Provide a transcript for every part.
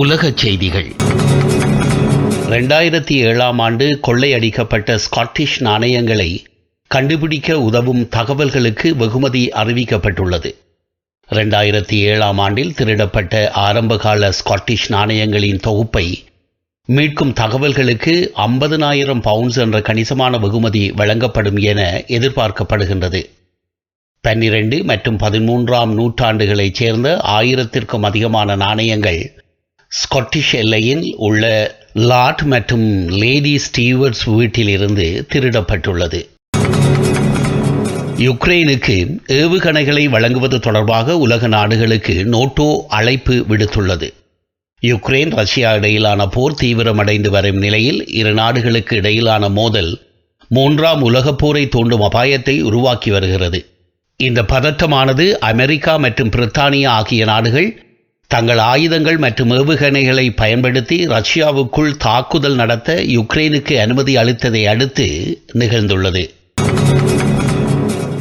உலகச் செய்திகள். ரெண்டாயிரத்தி ஏழாம் ஆண்டு கொள்ளையடிக்கப்பட்ட ஸ்காட்டிஷ் நாணயங்களை கண்டுபிடிக்க உதவும் தகவல்களுக்கு வெகுமதி அறிவிக்கப்பட்டுள்ளது. ரெண்டாயிரத்தி ஏழாம் ஆண்டில் திருடப்பட்ட ஆரம்பகால ஸ்காட்டிஷ் நாணயங்களின் தொகுப்பை மீட்கும் தகவல்களுக்கு ஐம்பதனாயிரம் பவுண்ட்ஸ் என்ற கணிசமான வெகுமதி வழங்கப்படும் என எதிர்பார்க்கப்படுகின்றது. பன்னிரண்டு மற்றும் பதிமூன்றாம் நூற்றாண்டுகளைச் சேர்ந்த ஆயிரத்திற்கும் அதிகமான நாணயங்கள் ஸ்காட்டிஷ் எல்லையில் உள்ள லார்ட் மற்றும் லேடி ஸ்டீவர்ட்ஸ் வீட்டிலிருந்து திருடப்பட்டுள்ளது. யுக்ரைனுக்கு ஏவுகணைகளை வழங்குவது தொடர்பாக உலக நாடுகளுக்கு நோட்டோ அழைப்பு விடுத்துள்ளது. யுக்ரைன் ரஷ்யா இடையிலான போர் தீவிரமடைந்து வரும் நிலையில் இரு நாடுகளுக்கு இடையிலான மோதல் மூன்றாம் உலகப் போரை தூண்டும் அபாயத்தை உருவாக்கி வருகிறது. இந்த பதட்டமானது அமெரிக்கா மற்றும் பிரித்தானியா ஆகிய நாடுகள் தங்கள் ஆயுதங்கள் மற்றும் ஏவுகணைகளை பயன்படுத்தி ரஷ்யாவுக்குள் தாக்குதல் நடத்த யுக்ரைனுக்கு அனுமதி அளித்ததை அடுத்து நிகழ்ந்துள்ளது.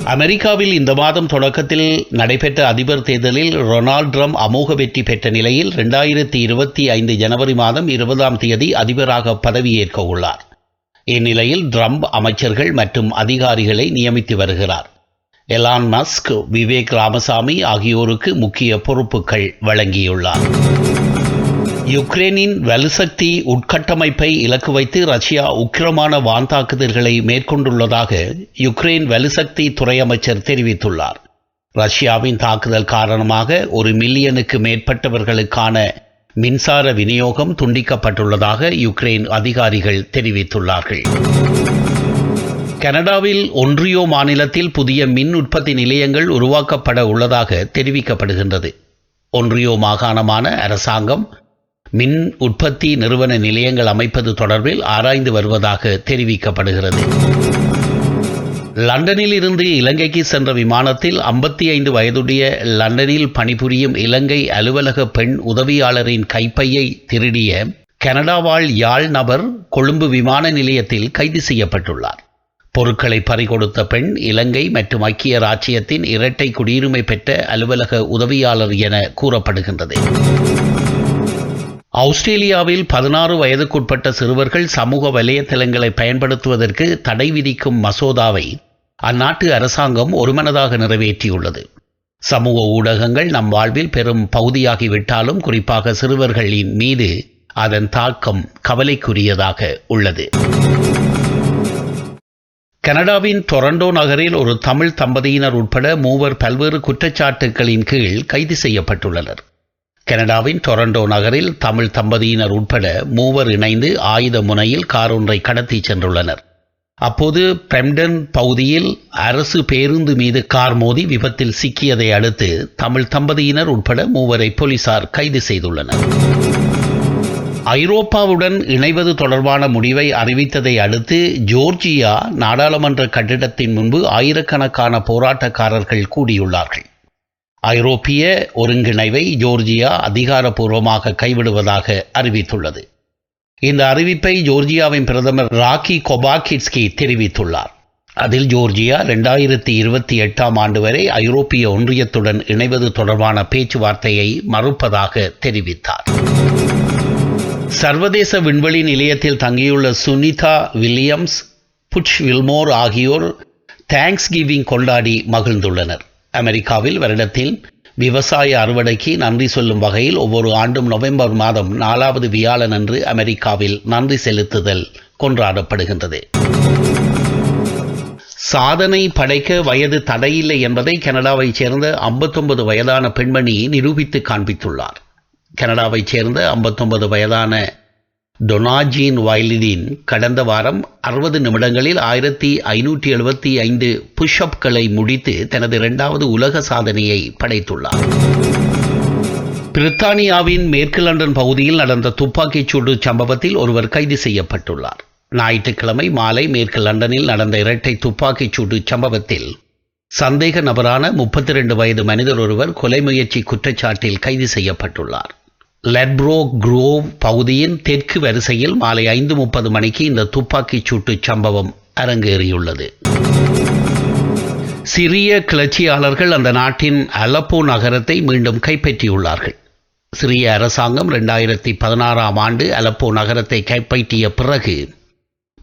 அமெரிக்காவில் இந்த மாதம் தொடக்கத்தில் நடைபெற்ற அதிபர் தேர்தலில் ரொனால்ட் ட்ரம்ப் அமோக வெற்றி பெற்ற நிலையில் ரெண்டாயிரத்தி இருபத்தி ஐந்து ஜனவரி மாதம் இருபதாம் தேதி அதிபராக பதவியேற்க உள்ளார் இந்நிலையில் ட்ரம்ப் அமைச்சர்கள் மற்றும் அதிகாரிகளை நியமித்து வருகிறார். எலான் மஸ்க் விவேக் ராமசாமி ஆகியோருக்கு முக்கிய பொறுப்புகள் வழங்கியுள்ளார். யுக்ரைனின் வலுசக்தி உட்கட்டமைப்பை இலக்கு வைத்து ரஷ்யா உக்கிரமான வான் தாக்குதல்களை மேற்கொண்டுள்ளதாக யுக்ரைன் வலுசக்தி துறை அமைச்சர் தெரிவித்துள்ளார். ரஷ்யாவின் தாக்குதல் காரணமாக ஒரு மில்லியனுக்கு மேற்பட்டவர்களுக்கான மின்சார விநியோகம் துண்டிக்கப்பட்டுள்ளதாக யுக்ரைன் அதிகாரிகள் தெரிவித்துள்ளார்கள். கனடாவில் ஒன்றியோ மாநிலத்தில் புதிய மின் உற்பத்தி நிலையங்கள் உருவாக்கப்பட உள்ளதாக தெரிவிக்கப்படுகின்றது. ஒன்றியோ மாகாணமான அரசாங்கம் மின் உற்பத்தி நிறுவன நிலையங்கள் அமைப்பது தொடர்பில் ஆராய்ந்து வருவதாக தெரிவிக்கப்படுகிறது. லண்டனில் இருந்து இலங்கைக்கு சென்ற விமானத்தில் ஐம்பத்தி ஐந்து வயதுடைய லண்டனில் பணிபுரியும் இலங்கை அலுவலக பெண் உதவியாளரின் கைப்பையை திருடிய கனடா வாழ் யாழ் நபர் கொழும்பு விமான நிலையத்தில் கைது செய்யப்பட்டுள்ளார். பொருட்களை பறிகொடுத்த பெண் இலங்கை மற்றும் ஐக்கிய ராச்சியத்தின் இரட்டை குடியுரிமை பெற்ற அலுவலக உதவியாளர் என கூறப்படுகின்றது. ஆஸ்திரேலியாவில் பதினாறு வயதுக்குட்பட்ட சிறுவர்கள் சமூக வலையதளங்களை பயன்படுத்துவதற்கு தடை விதிக்கும் மசோதாவை அந்நாட்டு அரசாங்கம் ஒருமனதாக நிறைவேற்றியுள்ளது. சமூக ஊடகங்கள் நம் வாழ்வில் பெரும் பகுதியாகிவிட்டாலும் குறிப்பாக சிறுவர்களின் மீது அதன் தாக்கம் கவலைக்குரியதாக உள்ளது. கனடாவின் டொரண்டோ நகரில் ஒரு தமிழ் தம்பதியினர் உட்பட மூவர் பல்வேறு குற்றச்சாட்டுகளின் கீழ் கைது செய்யப்பட்டுள்ளனர். கனடாவின் டொரண்டோ நகரில் தமிழ் தம்பதியினர் உட்பட மூவர் இணைந்து ஆயுத முனையில் கார் ஒன்றை கடத்தி சென்றுள்ளனர். அப்போது பிரம்டன் பகுதியில் அரசு பேருந்து மீது கார் மோதி விபத்தில் சிக்கியதை அடுத்து தமிழ் தம்பதியினர் உட்பட மூவரை போலீசார் கைது செய்துள்ளனர். ஐரோப்பாவுடன் இணைவது தொடர்பான முடிவை அறிவித்ததை அடுத்து ஜோர்ஜியா நாடாளுமன்ற கட்டிடத்தின் முன்பு ஆயிரக்கணக்கான போராட்டக்காரர்கள் கூடியுள்ளார்கள். ஐரோப்பிய ஒருங்கிணைவை ஜோர்ஜியா அதிகாரப்பூர்வமாக கைவிடுவதாக அறிவித்துள்ளது. இந்த அறிவிப்பை ஜோர்ஜியாவின் பிரதமர் ராக்கி கொபாகிட்ஸ்கி தெரிவித்துள்ளார். அதில் ஜோர்ஜியா ரெண்டாயிரத்தி இருபத்தி எட்டாம் ஆண்டு வரை ஐரோப்பிய ஒன்றியத்துடன் இணைவது தொடர்பான பேச்சுவார்த்தையை மறுப்பதாக தெரிவித்தார். சர்வதேச விண்வெளி நிலையத்தில் தங்கியுள்ள சுனிதா வில்லியம்ஸ் புட்ச் வில்மோர் ஆகியோர் தேங்க்ஸ் கிவிங் கொண்டாடி மகிழ்ந்துள்ளனர். அமெரிக்காவில் வருடத்தில் விவசாய அறுவடைக்கு நன்றி சொல்லும் வகையில் ஒவ்வொரு ஆண்டும் நவம்பர் மாதம் நாலாவது வியாழன் அன்று அமெரிக்காவில் நன்றி செலுத்துதல் கொண்டாடப்படுகின்றது. சாதனை படைக்க வயது தடையில்லை என்பதை கனடாவைச் சேர்ந்த ஐம்பத்தொன்பது வயதான பெண்மணி நிரூபித்து காண்பித்துள்ளார். கனடாவைச் சேர்ந்த ஐம்பத்தொன்பது வயதான டொனாஜின் வயலினின் கடந்த வாரம் அறுபது நிமிடங்களில் ஆயிரத்தி ஐநூற்றி எழுபத்தி ஐந்து புஷ்அப்களை முடித்து தனது இரண்டாவது உலக சாதனையை படைத்துள்ளார். பிரித்தானியாவின் மேற்கு லண்டன் பகுதியில் நடந்த துப்பாக்கிச் சூடு சம்பவத்தில் ஒருவர் கைது செய்யப்பட்டுள்ளார். ஞாயிற்றுக்கிழமை மாலை மேற்கு லண்டனில் நடந்த இரட்டை துப்பாக்கிச் சூடு சம்பவத்தில் சந்தேக நபரான முப்பத்தி ரெண்டு வயது மனிதர் ஒருவர் கொலை முயற்சி குற்றச்சாட்டில் கைது செய்யப்பட்டுள்ளார். லெட்ப்ரோ குரோவ் பகுதியின் தெற்கு வரிசையில் மாலை ஐந்து முப்பது மணிக்கு இந்த துப்பாக்கிச் சூட்டு சம்பவம் அரங்கேறியுள்ளது. சிறிய கிளர்ச்சியாளர்கள் அந்த நாட்டின் அலப்போ நகரத்தை மீண்டும் கைப்பற்றியுள்ளார்கள். சிறிய அரசாங்கம் ரெண்டாயிரத்தி பதினாறாம் ஆண்டு அலப்போ நகரத்தை கைப்பற்றிய பிறகு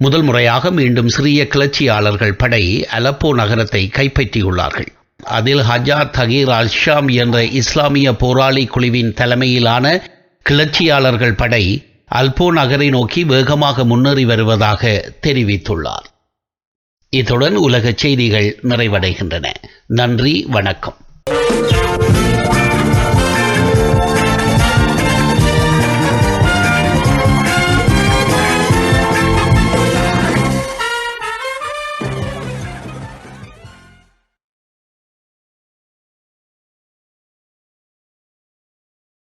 முதல் முறையாக மீண்டும் சிறிய கிளர்ச்சியாளர்கள் படை அலப்போ நகரத்தை கைப்பற்றியுள்ளார்கள். அதில் ஹஜார் தகீர் அல்ஷாம் என்ற இஸ்லாமிய போராளி குழுவின் தலைமையிலான கிளர்ச்சியாளர்கள் படை அல்போ நகரை நோக்கி வேகமாக முன்னேறி வருவதாக தெரிவித்துள்ளார். இத்துடன் உலக செய்திகள் நிறைவடைகின்றன. நன்றி வணக்கம்.